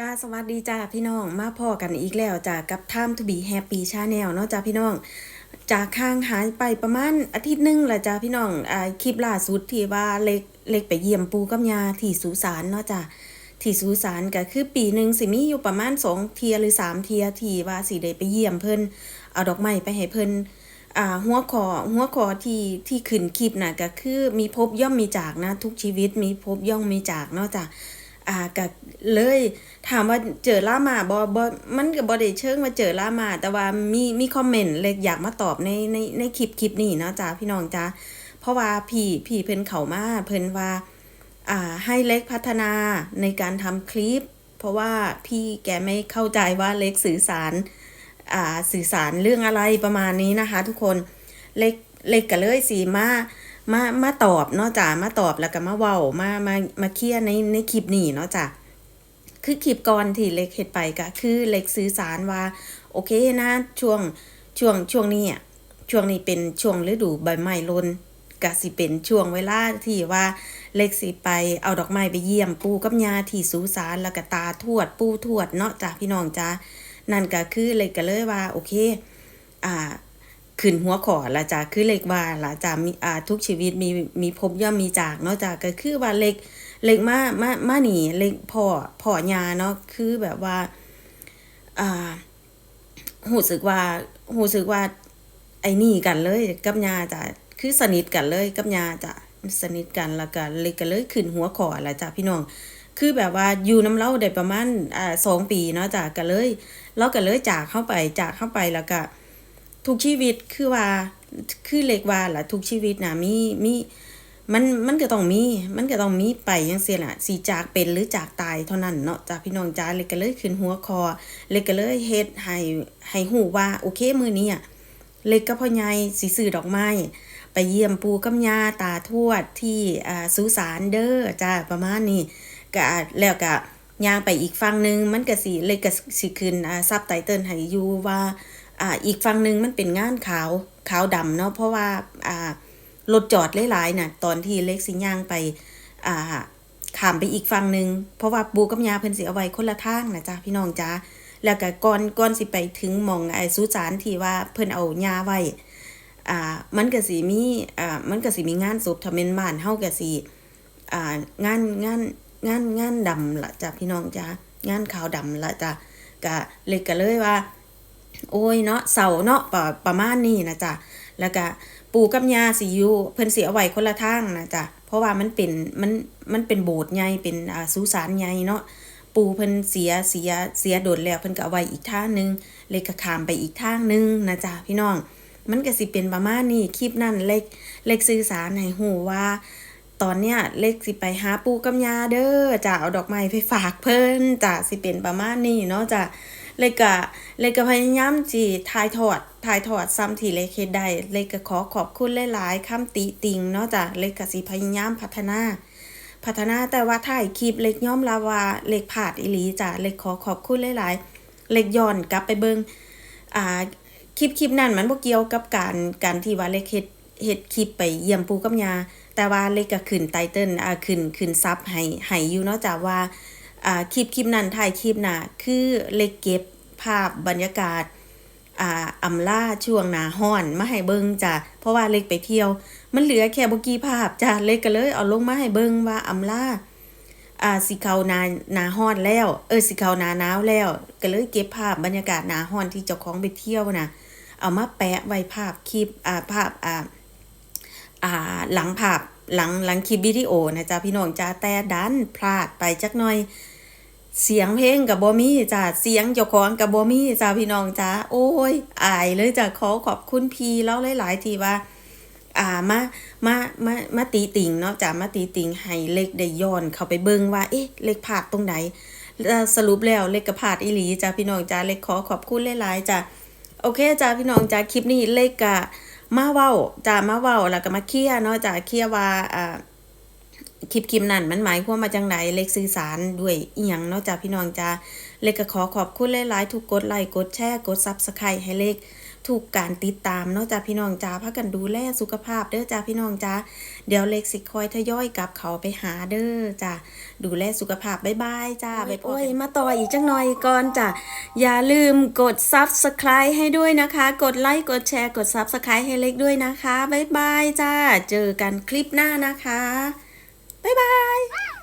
จ้าสวัสดีจ้าพี่น้องมาพอกันอีกแล้วจ้ากับ Time to be happy channel เนาะจ้าพี่น้องจากข้างหายไปประมาณอาทิตย์หนึงแหละจ้าพี่น้องอ่าคลิปล่าสุดที่ว่าเล็กเล็กไปเยี่ยมปูกับยาที่สุสานเนาะจ้าที่สุสานก็คือปีหนึ่งสิมีอยู่ประมาณสองเทียหรือสามเทียที่ว่าสิได้ไปเยี่ยมเพิ่นเอาดอกไม้ไปให้เพิ่นอ่าหัวขอหัวขอที่ที่ขึ้นคลิปน่ะก็คือมีพบย่อมมีจากนะ ทุกชีวิตมีพบย่อมมีจากเนาะจ้า อ่าก็เลย ถามว่าเจอล่ามาบ่บ่มันก็บ่ได้เชิงว่าเจอล่ามา แต่ว่ามีมีคอมเมนต์เลยอยากมาตอบในในในคลิปคลิปนี้เนาะจ้าพี่น้องจ้าเพราะว่าพี่พี่เพิ่นเขามาเพิ่นว่าอ่าให้เล็กพัฒนาในการทำคลิป เพราะว่าพี่แกไม่เข้าใจว่าเล็กสื่อสารอ่าสื่อสารเรื่องอะไรประมาณนี้นะคะ ทุกคนเล็กเล็กก็เลยสีมา มามาตอบเนาะจ้ะมาตอบแล้วก็มาเว้ามามามาเคลียร์ในในคลิปนี้เนาะจ้ะคือคลิปก่อนที่เล็กเฮ็ดไปก็คือเล็กสื่อสารว่า โอเคนะช่วงช่วงช่วงนี้อะช่วงนี้เป็นช่วงฤดูใบไม้ร่นก็สิเป็นช่วงเวลาที่ว่าเล็กสิไปเอาดอกไม้ไปเยี่ยมปู่กับยาที่สุสานแล้วก็ตาทวดปู่ทวดเนาะจ้ะพี่น้องจ้ะนั่นก็คือเล็กก็เลยว่า โอเค อ่า ขึ้นหัวขอละจ้ะคือเล็กว่าละจ้ะมีอ่าทุกชีวิตมีมีพบย่อมมีจากเนาะจ้ะก็คือว่าเล็กเล็กมามามาหนีเล็กพ่อพ่อยาเนาะคือแบบว่าอ่าหูสึกว่าหูสึกว่า ไอ้นี่กันเลยกับยาจ้ะคือสนิทกันเลยกับยาจ้ะสนิทกันแล้วก็เล็กก็เลยขึ้นหัวขอละจ้ะพี่น้องคือแบบว่าอยู่น้ำเล่าได้ประมาณอ่าสองปีเนาะจ้ะก็เลยเราก็เลยจากเข้าไปจากเข้าไปแล้วก็ ทุกชีวิตคือว่าคือเล็กว่าล่ะทุกชีวิตนะมีมีมันมันก็ต้องมี มันก็ต้องมีไปจังซี่ล่ะสิจากเป็นหรือจากตายเท่านั้นเนาะจากพี่น้องจ้าเล็กก็เลยขึ้นหัวคอ เล็กก็เลยเฮ็ดให้ให้ฮู้ว่าโอเคมือนี้อะเล็กกับพ่อใหญ่สิซื้อดอกไม้ไปเยี่ยมปูกับย่าตาทวดที่อ่าสุสานเด้อจ้าประมาณนี้ก็แล้วก็ย่างไปอีกฝั่งหนึงมันก็สิเล็กก็สิขึ้นอ่าซับไตเติลให้อยู่ว่า อ่าอีกฝั่งหนึ่งมันเป็นงานขาวขาวดำเนาะเพราะว่าอ่ารถจอดหลายๆน่ะตอนที่เล็กสิย่างไปอ่าขามไปอีกฝั่งหนึ่งเพราะว่าปูกับยาเพิ่นสิเอาไว้คนละทางนะจ๊ะพี่น้องจ้าแล้วก็ก่อนก่อนสิไปถึงมองไอ้สุสานที่ว่าเพิ่นเอายาไว้อ่ามันก็สิมีอ่ามันก็สิมีงานศพถ้าแม่นบ้านเฮาก็สิอ่างานงานงานงานดำละจ้ะพี่น้องจ้างานขาวดำละจ้ะก็เล็กก็เลยว่า โอ้ยเนาะเสาเนาะประประมาณนี้นะจ๊ะแล้วก็ปู่กับยาสิอยู่เพิ่นเสิเอาไว้คนละทางนะจ๊ะเพราะว่ามันเป็นมันมันเป็นโบสถ์ใหญ่เป็นอ่าสุสานใหญ่เนาะปู่เพิ่นเสียเสียเสียโดดแล้วเพิ่นก็เอาไว้อีกทางหนึงเลยก็ข้ามไปอีกทางหนึงนะจ๊ะพี่น้อง มันก็สิเป็นประมาณนี้คลิปนั้นเล็กเล็กสื่อสารให้ฮู้ว่า ตอนเนี้ยเล็กสิไปหาปูกับย่าเด้อจะเอาดอกไม้ไปฝากเพิ่นจะสิเป็นประมาณนี้เนาะจะเลยก็เลยก็พยายามสิถ่ายทอดถ่ายทอดซ้ำที่เล็กเฮ็ดได้เลยก็ขอขอบคุณหลายๆคำติติงเนาะจ้ะเล็กก็สิพยายามพัฒนา พัฒนาแต่ว่าถ่ายคลิปเล็กยอมรับว่าเล็กพลาดอีหลีจ้ะเล็กขอขอบคุณหลายๆเล็กย้อนกลับไปเบิ่งอ่าคลิปคลิปนั้นมันบ่เกี่ยวกับการการที่ว่าเล็กเฮ็ด เฮ็ดคลิปไปเยี่ยมปู่กับยาแต่ว่าเล็กก็ขึ้นไตเติ้ลอ่าขึ้นขึ้นซับให้ให้อยู่เนาะจ้ะว่าอ่าคลิปคลิปนั้นถ่ายคลิปน่ะคือเล็กเก็บภาพบรรยากาศอ่าอำลาช่วงหนาฮ้อนมาให้เบิ่งจ้ะเพราะว่าเล็กไปเที่ยว มันเหลือแค่บ่กี่ภาพจ้ะเล็กก็เลยเอาลงมาให้เบิ่งว่าอำลาอ่าสิเข้านาหนาฮ้อนแล้ว เออสิเข้าหนาหนาวแล้ว ก็เลยเก็บภาพบรรยากาศหนาฮ้อนที่เจ้าของไปเที่ยวน่ะ เอามาแปะไว้ภาพคลิปอ่าภาพอ่า หลังภาพหลังหลังคลิปวิดีโอนะจ๊ะพี่น้องจ้าแต่ดันพลาดไปจักหน่อย เสียงเพลงกับบ่มีจ้าเสียงเจ้าของกับบ่มีจ้าพี่น้องจ้าโอ้ยอายเลยจ้ะขอขอบคุณพีแล้วหลายๆทีว่า อ่ามามามามาตีติ่งเนาะจ้ามาตีติ่งให้เล็กได้ย้อนเข้าไปเบิ่งว่าเอ๊ะเล็กพลาดตรงไหนสรุปแล้วเล็กก็พลาดอีหลีจ้าพี่น้องจ้าเล็กขอขอบคุณหลายๆจ้าโอเคจ้าพี่น้องจ้าคลิปนี้เล็กกะ มาเว้าจ้ามาเว้าแล้วก็มาเคลียเนาะจ้าเคลียว่าอ่าคลิปคลิปนั่นมันหมายความมาจังไดเล็กสื่อสารด้วยอียงเนาะจ้าพี่น้องจ้าเล็กก็ขอขอบคุณหลายๆทุกกดไลค์กดแชร์กดซับสไครต์ให้เล็ก ทุกการติดตามเนาะจ้าพี่น้องจ้าพากันดูแลสุขภาพเด้อจ้าพี่น้องจ้าเดี๋ยวเล็กสิคอยทยอยกลับเขาไปหาเด้อจ้าดูแลสุขภาพบ๊ายบายจ้าบ๊ายบายมาต่ออีกจังหน่อยก่อนจ้าอย่าลืมกด subscribe ให้ด้วยนะคะ กดไลค์กดแชร์กด subscribe ให้เล็กด้วยนะคะบ๊ายบายจ้าเจอกันคลิปหน้านะคะบ๊ายบาย